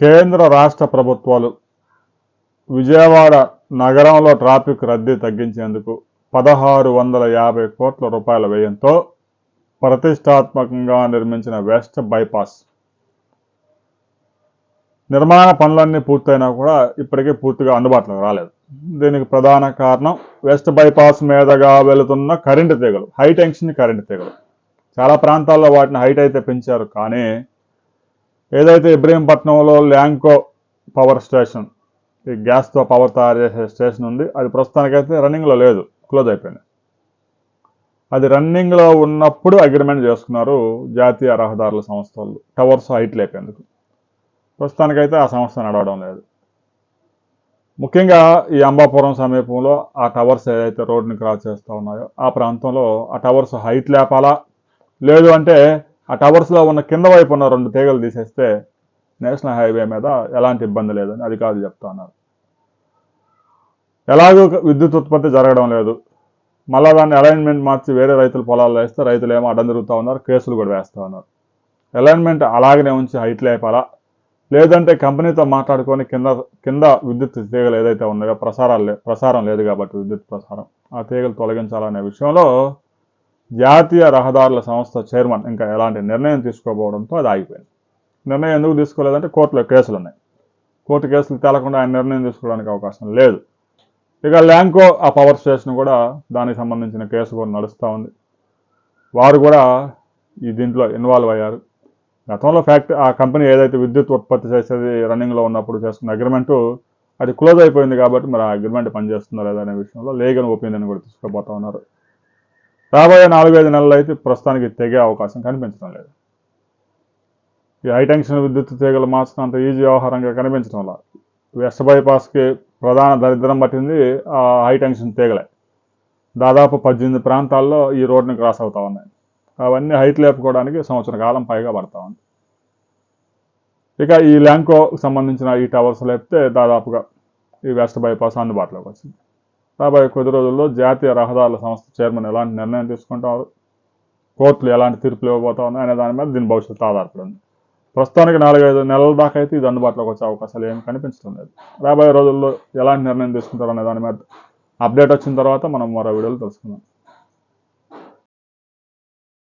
కేంద్ర రాష్ట్ర ప్రభుత్వాలు విజయవాడ నగరంలో ట్రాఫిక్ రద్దీ తగ్గించేందుకు పదహారు వందల యాభై కోట్ల రూపాయల వ్యయంతో ప్రతిష్టాత్మకంగా నిర్మించిన వెస్ట్ బైపాస్. నిర్మాణ పనులన్నీ పూర్తయినా కూడా ఇప్పటికీ పూర్తిగా అందుబాటులోకి రాలేదు. దీనికి ప్రధాన కారణం వెస్ట్ బైపాస్ మీదుగా వెళుతున్న కరెంటు తీగలు హై టెన్షన్ కరెంటు తీగలు. చాలా ప్రాంతాల్లో వాటిని హైట్ అయితే పెంచారు కానీ ఏదైతే ఇబ్రహీంపట్నంలో ల్యాంకో పవర్ స్టేషన్ ఈ గ్యాస్తో పవర్ తయారు చేసే స్టేషన్ ఉంది అది ప్రస్తుతానికైతే రన్నింగ్లో లేదు క్లోజ్ అయిపోయింది. అది రన్నింగ్లో ఉన్నప్పుడు అగ్రిమెంట్ చేసుకున్నారు జాతీయ రహదారుల సంస్థ వాళ్ళు టవర్స్ హైట్ లేపేందుకు ప్రస్తుతానికైతే ఆ సంస్థ నడవడం లేదు. ముఖ్యంగా ఈ అంబాపురం సమీపంలో ఆ టవర్స్ ఏదైతే రోడ్ని క్రాస్ చేస్తూ ఉన్నాయో ఆ ప్రాంతంలో ఆ టవర్స్ హైట్ లేపాలా? లేదు అంటే ఆ టవర్స్లో ఉన్న కింద వైపు ఉన్న రెండు తీగలు తీసేస్తే నేషనల్ హైవే మీద ఎలాంటి ఇబ్బంది లేదని అధికారులు చెప్తా ఉన్నారు. ఎలాగో విద్యుత్ ఉత్పత్తి జరగడం లేదు. మళ్ళా దాన్ని అలైన్మెంట్ మార్చి వేరే రైతుల పొలాల్లో వేస్తే రైతులు ఏమో అడ్డం తిరుగుతూ ఉన్నారు కేసులు కూడా వేస్తూ ఉన్నారు. అలైన్మెంట్ అలాగనే ఉంచి హైట్ లేపాలా? లేదంటే కంపెనీతో మాట్లాడుకొని కింద కింద విద్యుత్ తీగలు ఏదైతే ఉన్నాయో ప్రసారాలు ప్రసారం లేదు కాబట్టి విద్యుత్ ప్రసారం ఆ తీగలు తొలగించాలనే విషయంలో జాతీయ రహదారుల సంస్థ చైర్మన్ ఇంకా ఎలాంటి నిర్ణయం తీసుకోకపోవడంతో అది ఆగిపోయింది. నిర్ణయం ఎందుకు తీసుకోలేదంటే కోర్టులో కేసులు ఉన్నాయి. కోర్టు కేసులు తేలకుండా ఆయన నిర్ణయం తీసుకోవడానికి అవకాశం లేదు. ఇక ల్యాంకో ఆ పవర్ స్టేషన్ కూడా దానికి సంబంధించిన కేసు కూడా నడుస్తూ ఉంది. వారు కూడా ఈ దీంట్లో ఇన్వాల్వ్ అయ్యారు. గతంలో ఫ్యాక్టరీ ఆ కంపెనీ ఏదైతే విద్యుత్ ఉత్పత్తి చేసేది రన్నింగ్లో ఉన్నప్పుడు చేసుకున్న అగ్రిమెంటు అది క్లోజ్ అయిపోయింది కాబట్టి మరి ఆ అగ్రిమెంట్ పనిచేస్తుందో లేదా అనే విషయంలో లీగల్ ఒపీనియన్ కూడా తీసుకోబోతా ఉన్నారు. రాబోయే నాలుగైదు నెలలు అయితే ప్రస్తుతానికి తెగే అవకాశం కనిపించడం లేదు. ఈ హైటెన్షన్ విద్యుత్ తీగలు మార్చినంత ఈజీ వ్యవహారంగా కనిపించడం లేదు వెస్ట్ బైపాస్కి ప్రధాన దరిద్రం పట్టింది ఆ హైటెన్షన్ తీగలే. దాదాపు పద్దెనిమిది ప్రాంతాల్లో ఈ రోడ్ని క్రాస్ అవుతా ఉన్నాయి. అవన్నీ హైట్ లేపుకోవడానికి సంవత్సర కాలం పైగా పడతా ఉంది. ఇక ఈ ల్యాంకో సంబంధించిన ఈ టవర్స్ లేపితే దాదాపుగా ఈ వెస్ట్ బైపాస్ అందుబాటులోకి వచ్చింది. రాబోయే కొద్ది రోజుల్లో జాతీయ రహదారుల సంస్థ చైర్మన్ ఎలాంటి నిర్ణయం తీసుకుంటారు? కోర్టులు ఎలాంటి తీర్పులు ఇవ్వబోతా ఉన్నాయి అనే దాని మీద దీని భవిష్యత్తు ఆధారపడింది. ప్రస్తుతానికి నాలుగైదు నెలల దాకా అయితే ఇది అందుబాటులోకి వచ్చే అవకాశాలు ఏమి కనిపించడం లేదు. రాబోయే రోజుల్లో ఎలాంటి నిర్ణయం తీసుకుంటారు అనే దాని మీద అప్డేట్ వచ్చిన తర్వాత మనం మరో వీడియోలు తెలుసుకుందాం.